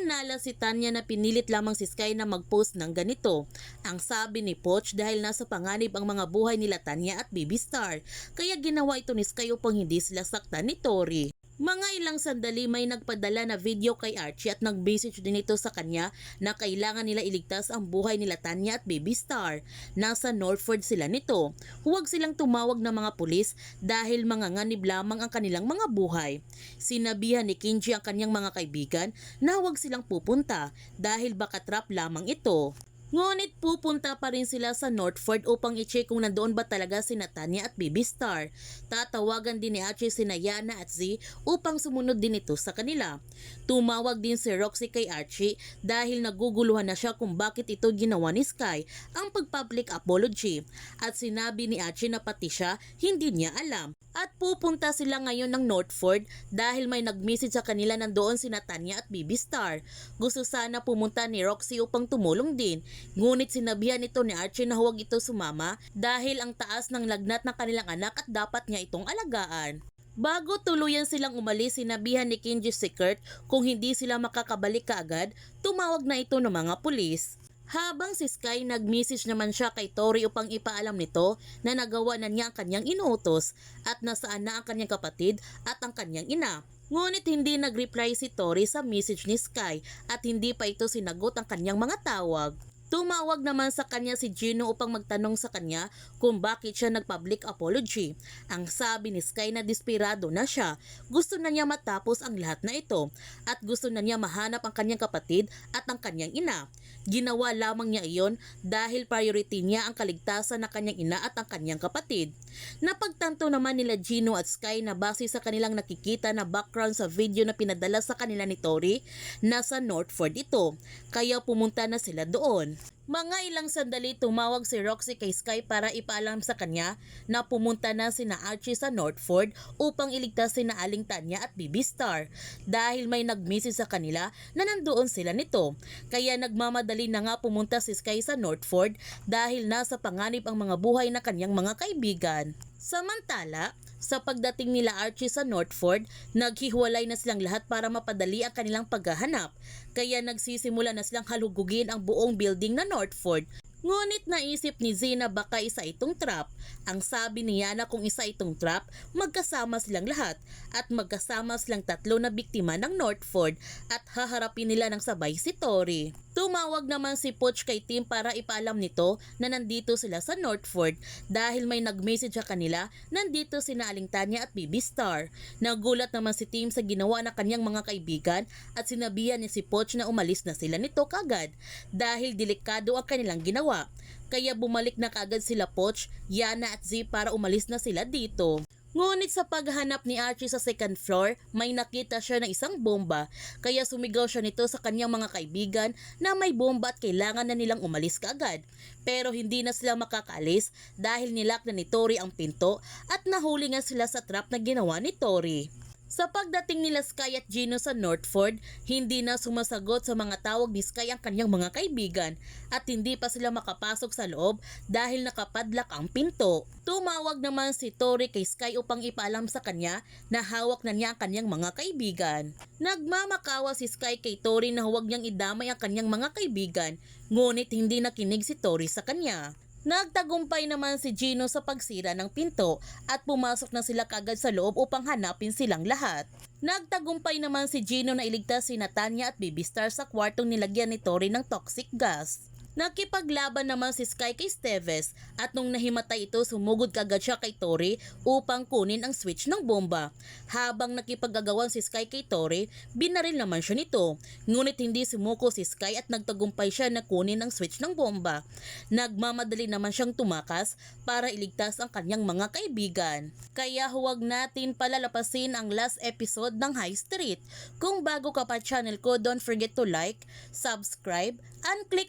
Hinala si Tanya na pinilit lamang si Sky na mag-post ng ganito. Ang sabi ni Poch dahil nasa panganib ang mga buhay nila Tanya at Baby Star. Kaya ginawa ito ni Sky upang hindi sila saktan ni Tori. Mga ilang sandali may nagpadala na video kay Archie at nag-message din ito sa kanya na kailangan nila iligtas ang buhay nila Tanya at Baby Star. Nasa Northford sila nito. Huwag silang tumawag ng mga pulis dahil mga nganib lamang ang kanilang mga buhay. Sinabihan ni Kinji ang kanyang mga kaibigan na huwag silang pupunta dahil baka trap lamang ito. Ngunit pupunta pa rin sila sa Northford upang i-check kung nandoon ba talaga si Natanya at Baby Star. Tatawagan din ni Archie si Yana at Z upang sumunod din ito sa kanila. Tumawag din si Roxy kay Archie dahil naguguluhan na siya kung bakit ito ginawa ni Sky ang pag-public apology. At sinabi ni Archie na pati siya hindi niya alam. At pupunta sila ngayon ng Northford dahil may nag-message sa kanila nandoon si Natanya at Baby Star. Gusto sana pumunta ni Roxy upang tumulong din. Ngunit sinabihan ito ni Archie na huwag ito sumama dahil ang taas ng lagnat ng kanilang anak at dapat niya itong alagaan. Bago tuluyan silang umalis, sinabihan ni Kinji si Kurt kung hindi sila makakabalik kaagad, tumawag na ito ng mga pulis. Habang si Sky nag-message naman siya kay Tori upang ipaalam nito na nagawa na niya ang kanyang inuutos at nasaan na ang kanyang kapatid at ang kanyang ina. Ngunit hindi nag-reply si Tori sa message ni Sky at hindi pa ito sinagot ang kanyang mga tawag. Tumawag naman sa kanya si Gino upang magtanong sa kanya kung bakit siya nag-public apology. Ang sabi ni Sky na desperado na siya, gusto na niya matapos ang lahat na ito at gusto na niya mahanap ang kanyang kapatid at ang kanyang ina. Ginawa lamang niya iyon dahil priority niya ang kaligtasan ng kanyang ina at ang kanyang kapatid. Napagtanto naman nila Gino at Sky na base sa kanilang nakikita na background sa video na pinadala sa kanila ni Tori, nasa Northford ito, kaya pumunta na sila doon. Mga ilang sandali tumawag si Roxy kay Sky para ipaalam sa kanya na pumunta na sina Archie sa Northford upang iligtas sina Aling Tanya at Bibi Star dahil may nag-message sa kanila na nandoon sila nito. Kaya nagmamadali na nga pumunta si Sky sa Northford dahil nasa panganib ang mga buhay na kanyang mga kaibigan. Samantala, sa pagdating nila Archie sa Northford, naghiwalay na silang lahat para mapadali ang kanilang paghahanap. Kaya nagsisimula na silang halugugin ang buong building na Northford. Ngunit naisip ni Zena baka isa itong trap. Ang sabi ni Yana kung isa itong trap, magkasama silang lahat at magkasama silang tatlo na biktima ng Northford at haharapin nila ng sabay si Tori. Tumawag naman si Poch kay Tim para ipaalam nito na nandito sila sa Northford dahil may nag-message sa kanila nandito si Aling Tanya at Bibi Star. Nagulat naman si Tim sa ginawa ng kanyang mga kaibigan at sinabihan niya si Poch na umalis na sila nito kagad dahil delikado ang kanilang ginawa. Kaya bumalik na kagad sila Poch, Yana at Z para umalis na sila dito. Ngunit sa paghahanap ni Archie sa second floor, may nakita siya ng isang bomba, kaya sumigaw siya nito sa kanyang mga kaibigan na may bomba at kailangan na nilang umalis kaagad. Pero hindi na sila makakaalis dahil nilak na ni Tori ang pinto at nahuli nga sila sa trap na ginawa ni Tori. Sa pagdating nila Sky at Gino sa Northford, hindi na sumasagot sa mga tawag ni Sky ang kanyang mga kaibigan at hindi pa sila makapasok sa loob dahil nakapadlak ang pinto. Tumawag naman si Tori kay Sky upang ipaalam sa kanya na hawak na niya ang kanyang mga kaibigan. Nagmamakawa si Sky kay Tori na huwag niyang idamay ang kanyang mga kaibigan, ngunit hindi nakinig si Tori sa kanya. Nagtagumpay naman si Gino sa pagsira ng pinto at pumasok na sila kagad sa loob upang hanapin silang lahat. Nagtagumpay naman si Gino na iligtas si Natanya at Baby Star sa kwartong nilagyan ni Tori ng toxic gas. Nakipaglaban naman si Sky kay Steves at nung nahimatay ito sumugod kagad siya kay Tori upang kunin ang switch ng bomba. Habang nakipagagawan si Sky kay Tori, binaril naman siya nito. Ngunit hindi sumuko si Sky at nagtagumpay siya na kunin ang switch ng bomba. Nagmamadali naman siyang tumakas para iligtas ang kanyang mga kaibigan. Kaya huwag natin palalapasin ang last episode ng High Street. Kung bago ka pa channel ko, don't forget to like, subscribe, and click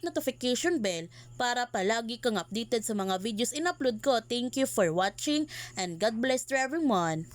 notification bell para palagi kang updated sa mga videos in-upload ko. Thank you for watching and God bless to everyone.